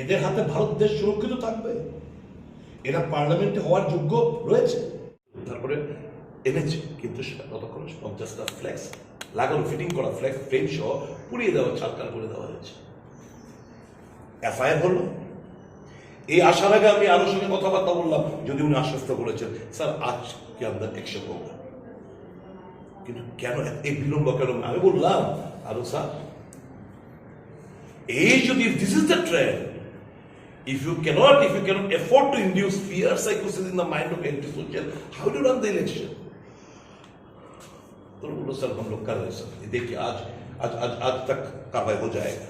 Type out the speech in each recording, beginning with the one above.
এদের হাতে ভারত দেশ সুরক্ষিত থাকবে। এরা পার্লামেন্টে হওয়ার যোগ্য রয়েছে। তারপরে এনেছে, কিন্তু সেটা পঞ্চাশটা ফ্ল্যাক্স লাগানো ফিটিং করা ফ্ল্যাক্স ফ্রেম সহ পুড়িয়ে দেওয়া ছাড়কার করে দেওয়া হয়েছে। এফআইআর হলো। এই আসার আগে আমি আরও সঙ্গে কথাবার্তা বললাম, যদি উনি আশ্বস্ত করেছেন, স্যার আজ কি আমরা একশো করব। কিন্তু কেন এই বিলম্ব কেন? আমি বললাম, আরও স্যার, এই যদি this is the trend if you cannot if you cannot afford to induce fear psychosis in the mind of anti-social how do you run the election तो बोलो सर हम लोग कर रहे हैं सर ये देखिए आज आज आज आज तक कार्रवाई हो जाएगा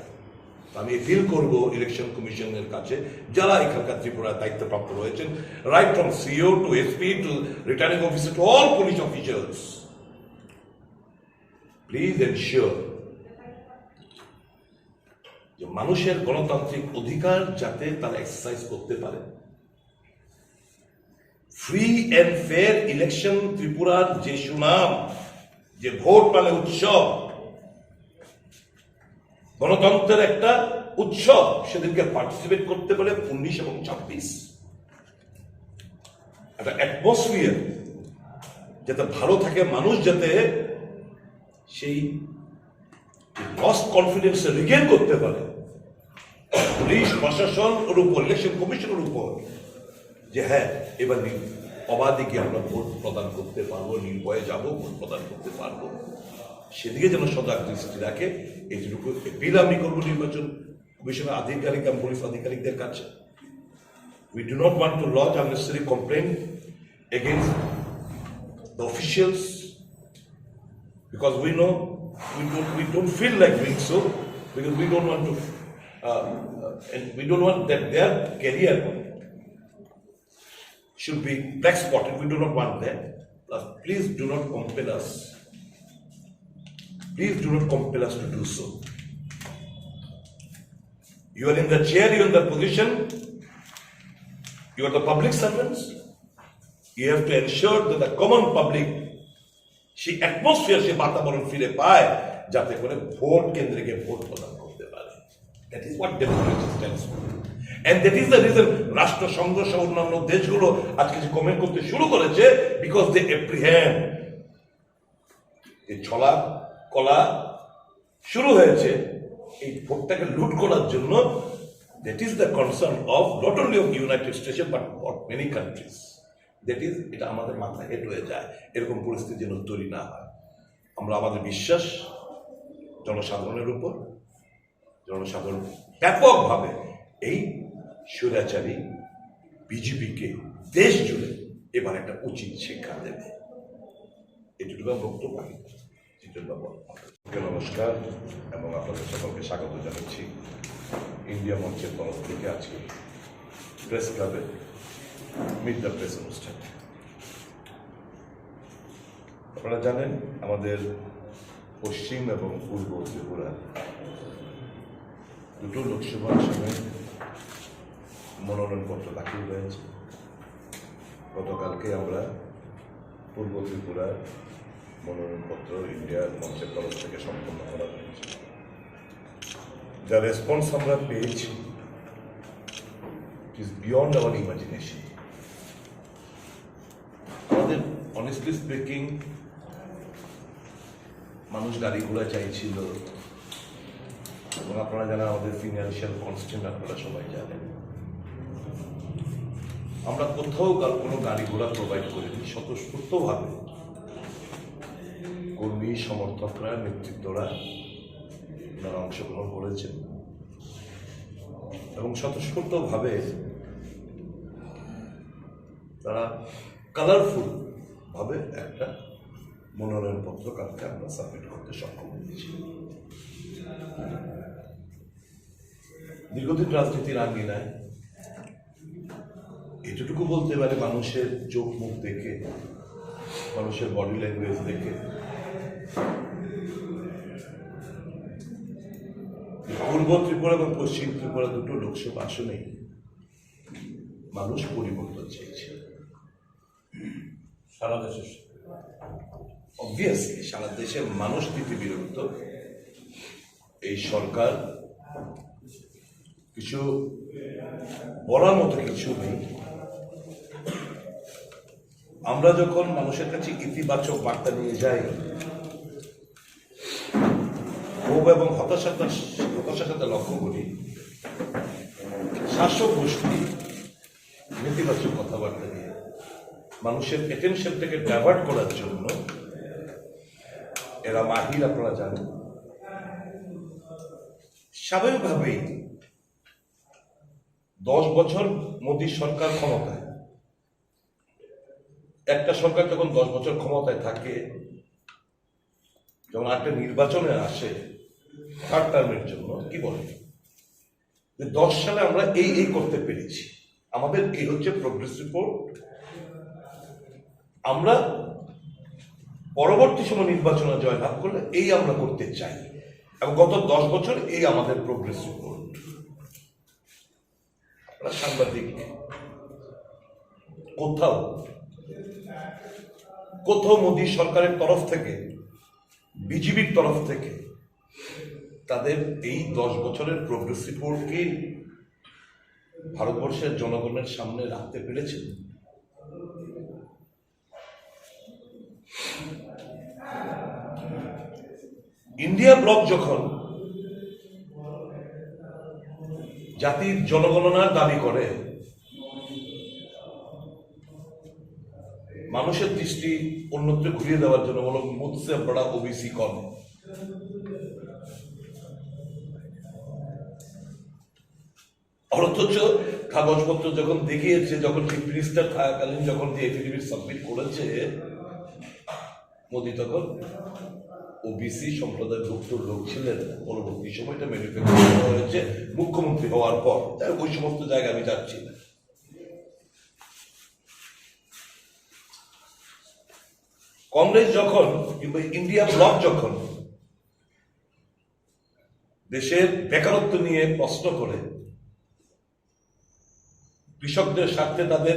তো আমি ফিল করব ইলেকশন কমিশনের কাছে যারা এখানকার ত্রিপুরার দায়িত্বপ্রাপ্ত রয়েছেন right from CO to SP to returning officer to all police officers please ensure যে মানুষের গণতান্ত্রিক অধিকার যাতে তারা এক্সারসাইজ করতে পারে। ফ্রি অ্যান্ড ফেয়ার ইলেকশন ত্রিপুরার যে সুনাম, যে ভোট মানে উৎসব, গণতন্ত্রের একটা উৎসব, সেদিনকে পার্টিসিপেট করতে পারে উনিশ এবং ছাব্বিশ। একটা অ্যাটমসফিয়ার যাতে ভালো থাকে মানুষ, যাতে সেই লস কনফিডেন্স রিগেন করতে পারে। পুলিশ প্রশাসন ওর উপর ইলেকশন কমিশনের উপর। যে হ্যাঁ এবার নি- অবাধে কি আমরা ভোট প্রদান করতে পারব নির্ভয়ে যাব ভোট প্রদান করতে পারব। সেদিকে যেন সজাগ দৃষ্টি রাখে এইটুকু বিল আমি করব নির্বাচন কমিশনের আধিকারিক এবং পুলিশ আধিকারিকদের কাছে। We do not want to lodge unnecessary complaint against the officials know we don't, we don't feel like doing so because we don't want to uh, uh, and we don't want that their career should be black spotted we do not want that Plus, please do not compel us please do not compel us to do so you are in the chair you are in the position you are the public servants you have to ensure that the common public সেই atmosphere সে বাতাবরণ ফিরে পায় যাতে করে vote কেন্দ্রে গিয়ে vote প্রদান করতে পারে that is what democracy stands and that is the reason রাষ্ট্রসংঘ সহ অন্যান্য দেশগুলো আজকে যে কমেন্ট করতে শুরু করেছে বিকজ দে এপ্রিহ্যান্ড এই ছলা, কলা শুরু হয়েছে এই ভোটটাকে লুট করার জন্য। That is the concern of not only of United States but for many countries that is এটা আমাদের মাথা হেট হয়ে যায়। এরকম পরিস্থিতি যেন তৈরি না হয়। আমরা আমাদের বিশ্বাস জনসাধারণের উপর জনসাধারণ ব্যাপকভাবে এই স্বৈরাচারী বিজেপিকে দেশ জুড়ে এবার একটা উচিত শিক্ষা দেবে। এটুকু বক্তব্য। আমি নমস্কার এবং আপনাদের সকলকে স্বাগত জানাচ্ছি। ইন্ডিয়া মঞ্চের তরফ থেকে আজকে প্রেস ক্লাবে মিট দ্য প্রেস অনুষ্ঠান। আপনারা জানেন, আমাদের পশ্চিম এবং পূর্ব ত্রিপুরা দুটো লোকসভা আসনে মনোনয়নপত্র দাখিল হয়েছে। গতকালকে আমরা পূর্ব ত্রিপুরার মনোনয়নপত্র ইন্ডিয়ার মঞ্চের তরফ থেকে সম্পন্ন করা হয়েছে। যা রেসপন্স আমরা পেয়েছি ইজ বিয়ন্ড আওয়ার ইমাজিনেশন আমাদের অনেস্টলি স্পিকিং মানুষ গাড়ি ঘোড়া চাইছিল এবং আপনারা জানেন আমাদের ফিনান্সিয়াল কনস্ট্যান্ট আপনারা সবাই জানেন। আমরা কোথাও কোনো গাড়ি ঘোড়া প্রোভাইড করিনি, স্বতঃস্ফূর্তভাবে। কর্মী, সমর্থকরা, নেতৃত্বরা ওনারা অংশগ্রহণ করেছেন। এবং স্বতঃস্ফূর্তভাবে তারা কালারফুল ভাবে একটা মনোনয়নপত্র কালকে আমরা সাবমিট করতে সক্ষম হয়েছি। দীর্ঘদিন রাজনীতির আঙ্গিনায় এটুকু বলতে পারে মানুষের চোখ মুখ দেখে, মানুষের বডি ল্যাঙ্গুয়েজ দেখে। পূর্ব ত্রিপুরা এবং পশ্চিম ত্রিপুরা দুটো লোকসভা আসনেই মানুষ পরিবর্তন চাইছে। সারা দেশের অবভিয়াসলি সারা দেশের মানুষ নীতি বিরুদ্ধ এই সরকার কিছু বলার মতো কিছু নেই। আমরা যখন মানুষের কাছে ইতিবাচক বার্তা নিয়ে যাই, ক্ষোভ এবং হতাশার হতাশার সাথে লক্ষ্য করি, শাসক গোষ্ঠী নেতিবাচক কথাবার্তা দিয়ে মানুষের অ্যাটেনশনটাকে ডাইভার্ট করার জন্য, এরা মাহির, আপনারা জানেন, স্বাভাবিকভাবেই দশ বছর মোদী সরকার ক্ষমতায়। একটা সরকার যখন দশ বছর ক্ষমতায় থাকে, যখন একটা নির্বাচনে আসে থার্ড টার্মের জন্য, কি বলে? যে দশ সালে আমরা এই এই করতে পেরেছি। আমাদের এই হচ্ছে প্রোগ্রেস রিপোর্ট আমরা পরবর্তী সময় নির্বাচনে জয়লাভ করলে এই আমরা করতে চাই। এবং গত দশ বছর এই আমাদের প্রোগ্রেস রিপোর্ট আমরা সাংবাদিক কোথাও কোথাও মোদী সরকারের তরফ থেকে, বিজিবির তরফ থেকে তাদের এই দশ বছরের প্রোগ্রেস রিপোর্টকে ভারতবর্ষের জনগণের সামনে রাখতে পেরেছেন ইন্ডিয়া ব্লক যখন জাতির জনগণনার দাবি করে। মানুষের দৃষ্টি অন্যত্র ঘুরিয়ে দেওয়ার জন্য বলো মুদসে বড়া ওবিসি কম। অথচ কাগজপত্র যখন দেখিয়েছে, যখন চিফ মিনিস্টার থাকাকালীন যখন যে এফিডেভিট সাবমিট করেছে, মোদি তখন ওবিসি সম্প্রদায়ভুক্ত লোক ছিলেন পরবর্তী সময়টা ম্যানুফ্যাকচার করা হয়েছে মুখ্যমন্ত্রী হওয়ার পর। তাই ওই সমস্ত জায়গায় আমি যাচ্ছি। না কংগ্রেস যখন কিংবা ইন্ডিয়া ব্লক যখন দেশের বেকারত্ব নিয়ে প্রশ্ন করে, কৃষকদের স্বার্থে তাদের